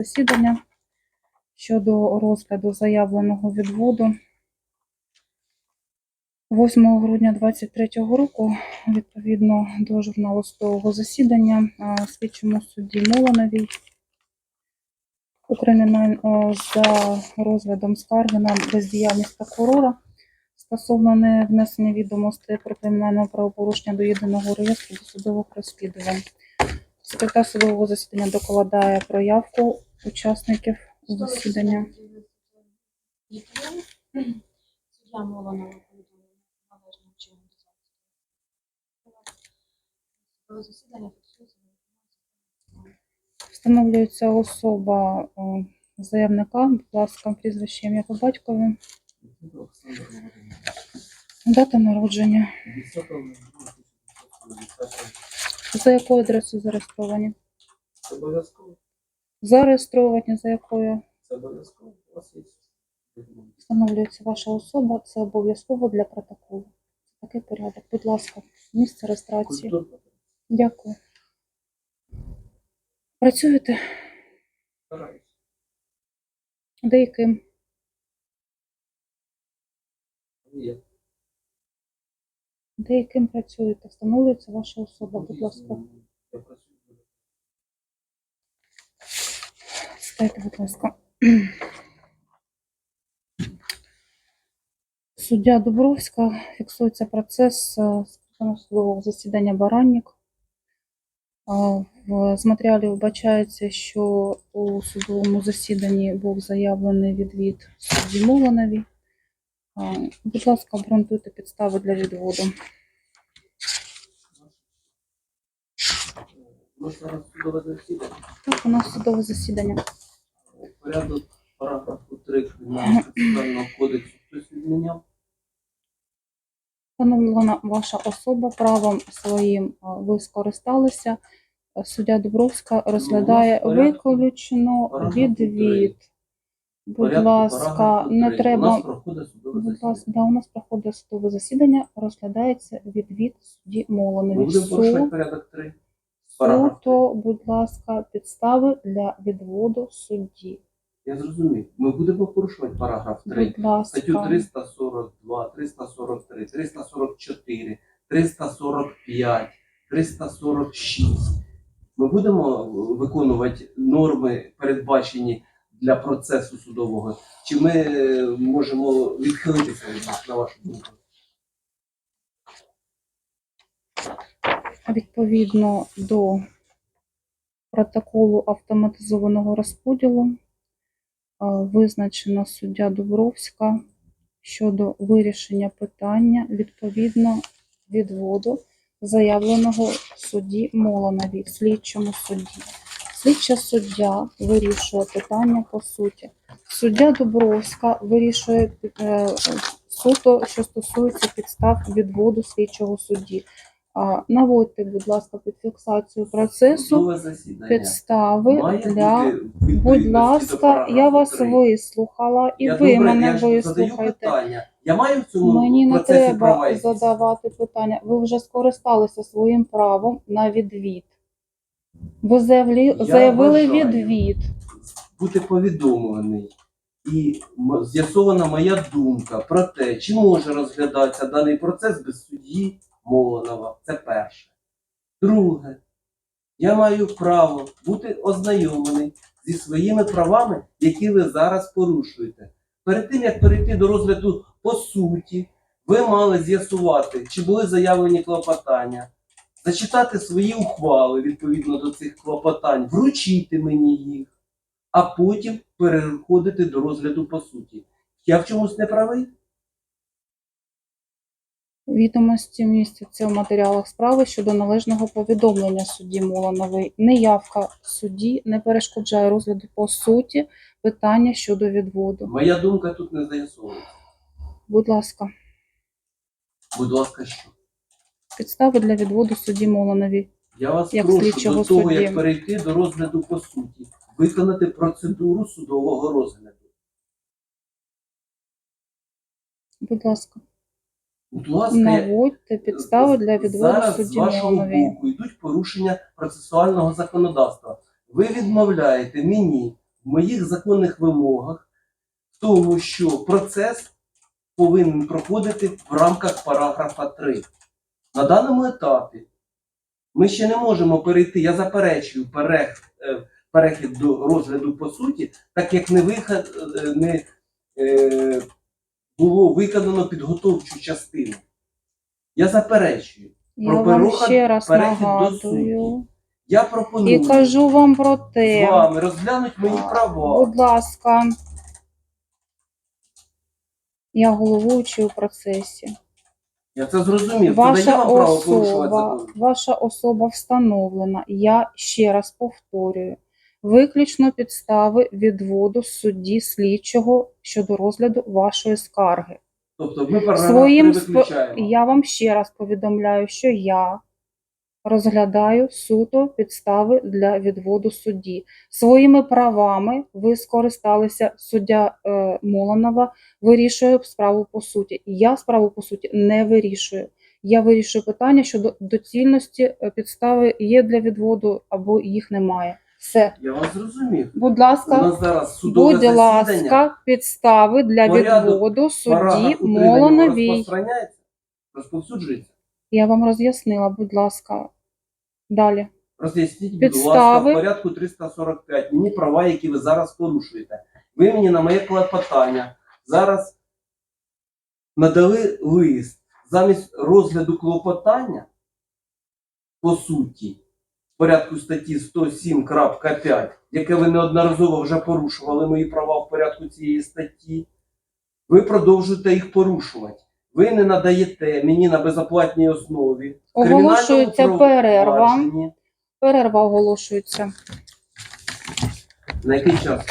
засідання щодо розгляду заявленого відводу 8 грудня 2023 року, відповідно до журналу судового засідання, слідчому судді Молоновій у за розглядом скарги на бездіяльність прокурора стосовно невнесення відомостей про кримінальне правопорушення до єдиного реєстру досудових розслідувань. Секретар судового засідання докладає проявку учасників засідання. Суддя. Встановлюється особа е, заявника, будь ласка, прізвище ім'я по батькові, дата народження. За якою адресою зареєстровані? Обов'язково. Зареєстровані за якою Це обов'язково. У вас є встановлюється ваша особа, це обов'язково для протоколу. Такий порядок. Будь ласка, місце реєстрації. Культурно. Дякую. Працюєте Стараюсь. деяким? Є. Деяким працюєте? Встановлюється ваша особа, будь ласка. Я працюю. Читайте, будь ласка. Суддя Дубровська фіксується процес е, судового засідання Баранник. В- З матеріалів вбачається, що у судовому засіданні був заявлений відвід судді Молонові. А, Будь ласка, обґрунтуйте підстави для відводу. У зараз судове засідання. Так, у нас судове засідання. Порядок параграфу 3 Кримінального процесуального кодексу хтось відміняв. Встановлена ваша особа правом своїм ви скористалися. Суддя Дубровська розглядає Ну, порядку- виключено відвід. Будь ласка, не треба. Будь ласка, да, у нас проходить судове засідання, розглядається відвід судді Молонові. будемо порушувати порядок 3. суто, будь ласка, підстави для відводу судді. Я зрозумів. Ми будемо порушувати параграф 3. Будь ласка. статтю 342, 343, 344, 345, 346. Ми будемо виконувати норми, передбачені для процесу судового, чи ми е, можемо відхилитися від них, на вашу думку? Відповідно до протоколу автоматизованого розподілу е, визначена суддя Дубровська щодо вирішення питання відповідно відводу заявленого судді Молонові, слідчому судді. Слідча суддя вирішує питання по суті. Суддя Дубровська вирішує е, суто, що стосується підстав відводу слідчого судді. Наводьте, будь ласка, під фіксацію процесу підстави для. Будь ласка, я вас вислухала, і Я ви добре, мене я вислухайте. Я маю в цьому Мені не треба задавати питання. Ви вже скористалися своїм правом на відвід. Ви заявлі... Заявили відвід. бути повідомлений і з'ясована моя думка про те, чи може розглядатися даний процес без судді Молонова. Це перше. Друге, я маю право бути ознайомлений зі своїми правами, які ви зараз порушуєте. Перед тим, як перейти до розгляду по суті, ви мали з'ясувати, чи були заявлені клопотання, зачитати свої ухвали відповідно до цих клопотань, вручити мені їх а потім переходити до розгляду по суті. Я в чомусь не правий? Відомості містяться в матеріалах справи щодо належного повідомлення судді Молонової. Неявка судді не перешкоджає розгляду по суті питання щодо відводу. Моя думка тут не з'ясовується. Будь ласка, Будь ласка, що? підстави для відводу судді Молонові. Я вас Як прошу до того, судді. як перейти до розгляду по суті, виконати процедуру судового розгляду. Будь ласка, Будь ласка, наводьте підстави для відводу зараз з вашого Молоновій. боку йдуть порушення процесуального законодавства. Ви відмовляєте мені в моїх законних вимогах в тому, що процес повинен проходити в рамках параграфа 3. На даному етапі ми ще не можемо перейти, я заперечую е, перехід до розгляду по суті, так як не, виход, е, не е, було виконано підготовчу частину. Я заперечую. Я Про вам перехід- ще раз перехід до нагадую. Я пропоную І кажу вам про з те, вами розглянути мої права. будь ласка, я головуючий у процесі. Я це зрозумів. Це Ваша дає вам право порушувати особа, закон. ваша особа встановлена. Я ще раз повторюю. Виключно підстави відводу судді слідчого щодо розгляду вашої скарги. Тобто ми параграф Своїм 3 сп- я вам ще раз повідомляю, що я розглядаю суто підстави для відводу судді. Своїми правами ви скористалися суддя е, Моланова, вирішує справу по суті. Я справу по суті не вирішую. Я вирішую питання щодо доцільності е, підстави є для відводу або їх немає. Все, Я вас зрозумів. будь ласка, У нас зараз судове будь ласка, підстави для Порядок відводу судді Параграф утримання Молоновій. розпространяється, розповсюджується. Я вам роз'яснила, будь ласка. Далі. Роз'ясніть, будь Підстави. ласка, в порядку 345 мені права, які ви зараз порушуєте. Ви мені на моє клопотання зараз надали лист замість розгляду клопотання, по суті, порядку статті 107.5, яке ви неодноразово вже порушували мої права в порядку цієї статті, ви продовжуєте їх порушувати. Ви не надаєте мені на безоплатній основі. Оголошується перерва. Перерва оголошується. На який час?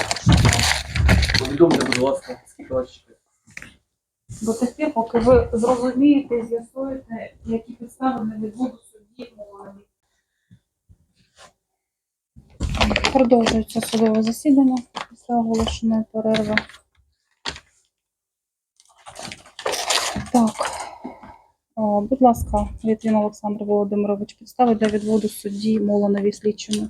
Повідомте, будь ласка, скільки вас чекає. До тих пір, поки ви зрозумієте і з'ясуєте, які підстави не відводу судді Молоновій. Продовжується судове засідання після оголошеної перерви. Так. О, будь ласка, Літвін Олександр Володимирович, підстави для відводу судді Молоновій слідчому.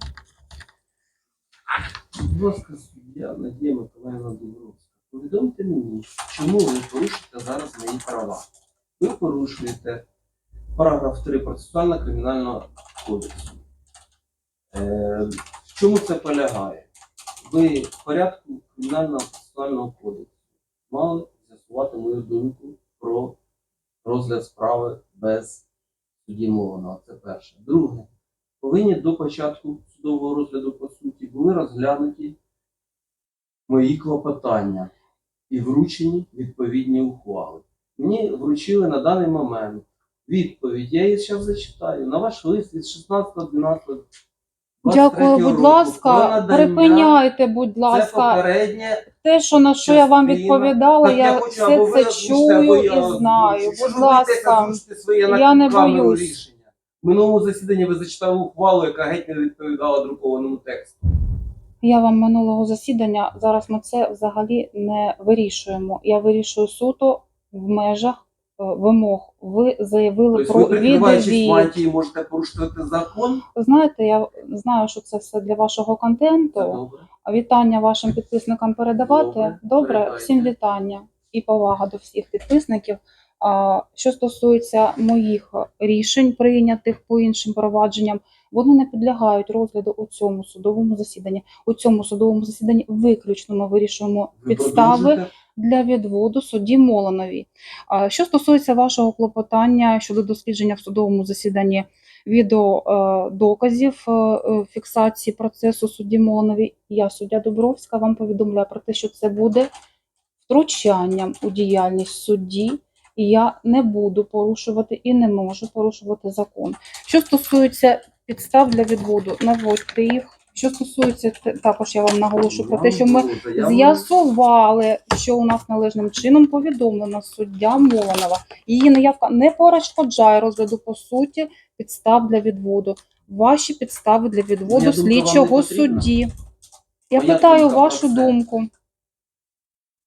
Будь ласка, суддя Надія Миколаївна Дубровська. Повідомте мені, чому ви порушуєте зараз мої права. Ви порушуєте параграф 3 процесуально кримінального кодексу. Е, чому це полягає? Ви в порядку кримінального процесуального кодексу мали з'ясувати мою думку про розгляд справи без судді Мованого. Це перше. Друге, повинні до початку судового розгляду по суті були розглянуті мої клопотання і вручені відповідні ухвали. Мені вручили на даний момент відповідь. Я її зараз зачитаю. На ваш лист від 16.12. Дякую, будь ласка. Припиняйте, будь ласка, те, що на що я вам відповідала, Так я хочу, все ви це чую і знаю. Будь ласка, я не боюсь. рішення? В минулому засіданні ви зачитали ухвалу, яка геть не відповідала друкованому тексту. я вам минулого засідання. Зараз ми це взагалі не вирішуємо. Я вирішую суто в межах вимог. Ви заявили Тобто про ви, прикриваючись відвід. мантії, можете порушувати закон. Знаєте, я знаю, що це все для вашого Це контенту. добре. Вітання вашим підписникам передавати. Добре, Добре, передайте. всім вітання і повага до всіх підписників. А, Що стосується моїх рішень, прийнятих по іншим провадженням, вони не підлягають розгляду у цьому судовому засіданні. У цьому судовому засіданні виключно ми вирішуємо Ви підстави продовжуєте? Для відводу судді Молонові. Що стосується вашого клопотання щодо дослідження в судовому засіданні відеодоказів е, фіксації процесу судді Молонові, я, суддя Дубровська, вам повідомляю про те, що це буде втручанням у діяльність судді, і я не буду порушувати і не можу порушувати закон. Що стосується підстав для відводу, наводьте їх. Що стосується також, я вам наголошую про те, що ми З'ясували, що у нас належним чином повідомлена суддя Молонова. Її наявка не перешкоджає розгляду по суті підстав для відводу. Ваші підстави для відводу не слідчого судді. Я Моя питаю вашу думку.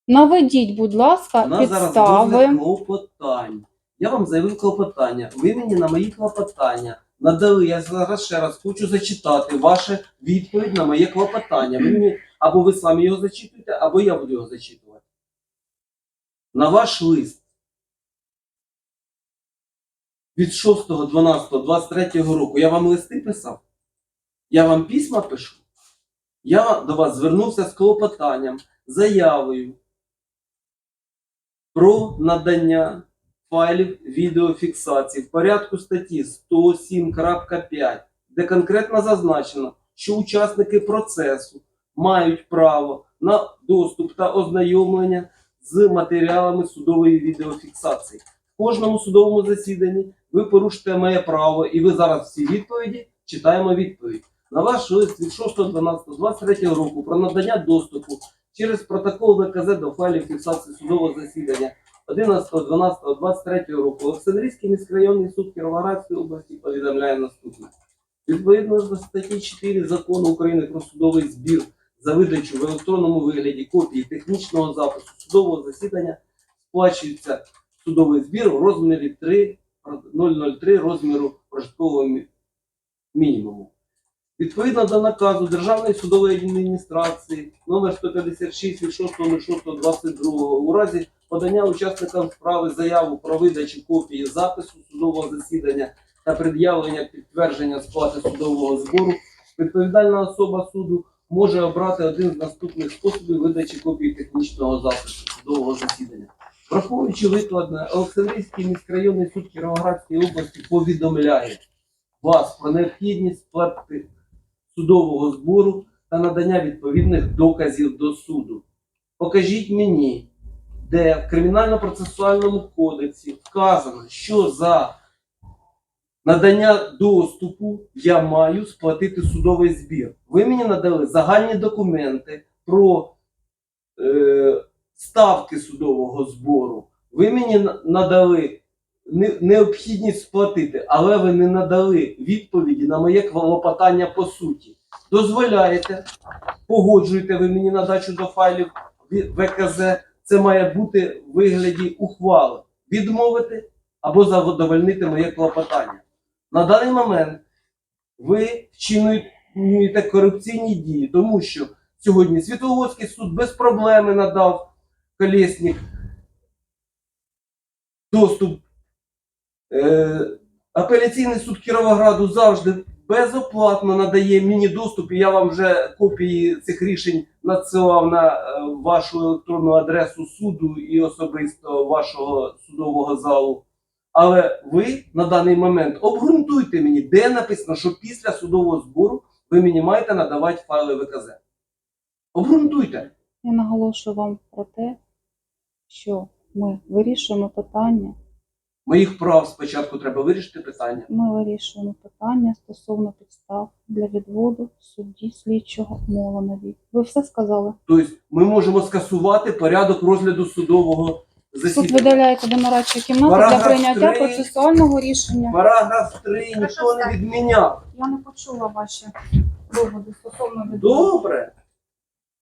Наведіть, будь ласка, зараз підстави. розгляд клопотань. Я вам заявив клопотання. Ви мені на мої клопотання надали. Я зараз ще раз хочу зачитати вашу відповідь на моє клопотання. Ви мені Або ви самі його зачитуєте, або я буду його зачитувати. На ваш лист від 6.12.23 року я вам листи писав. Я вам письма пишу. Я до вас звернувся з клопотанням, заявою про надання файлів відеофіксації в порядку статті 107.5, де конкретно зазначено, що учасники процесу мають право на доступ та ознайомлення з матеріалами судової відеофіксації. В кожному судовому засіданні ви порушите моє право, і ви зараз всі відповіді читаємо відповідь. На ваш лист від 6.12.23 року про надання доступу через протокол ВКЗ до файлів фіксації судового засідання 11.12.23 року Олександрійський міськрайонний суд Кіровоградської області повідомляє наступне. Відповідно до статті 4 закону України про судовий збір за видачу в електронному вигляді копії технічного запису судового засідання сплачується судовий збір у розмірі 3, 003 розміру прожиткового мінімуму. Відповідно до наказу Державної судової адміністрації номер 156 від 6.06.22 у разі подання учасникам справи заяву про видачу копії запису судового засідання та пред'явлення підтвердження сплати судового збору, відповідальна особа суду може обрати один з наступних способів видачі копії технічного запису судового засідання. Враховуючи викладне, Олександрійський міськрайонний суд Кіровоградської області повідомляє вас про необхідність сплати судового збору та надання відповідних доказів до суду. Покажіть мені, де в Кримінально-процесуальному кодексі вказано, що за надання доступу я маю сплатити судовий збір. Ви мені надали загальні документи про е, ставки судового збору. Ви мені надали необхідність сплатити, але ви не надали відповіді на моє клопотання по суті. Дозволяєте, погоджуєте ви мені надачу до файлів ВКЗ. Це має бути в вигляді ухвали. Відмовити або задовольнити моє клопотання. На даний момент ви вчинюєте корупційні дії, тому що сьогодні Світловодський суд без проблеми надав колесник доступ. Е, апеляційний суд Кіровограду завжди безоплатно надає мені доступ, і я вам вже копії цих рішень надсилав на е, вашу електронну адресу суду і особисто вашого судового залу. Але ви на даний момент обґрунтуйте мені, де написано, що після судового збору ви мені маєте надавати файли ВКЗ. Обґрунтуйте. Я наголошую вам про те, що ми вирішуємо питання. Моїх прав спочатку треба вирішити питання. Ми вирішуємо питання стосовно підстав для відводу судді слідчого Молонові. Ви все сказали? Тобто ми можемо скасувати порядок розгляду судового Суд засідання. видаляється до нарадчої кімнати для прийняття три. процесуального рішення. Параграф 3 ніхто не відміняв. Я не почула ваші доводи стосовно відводу. Добре.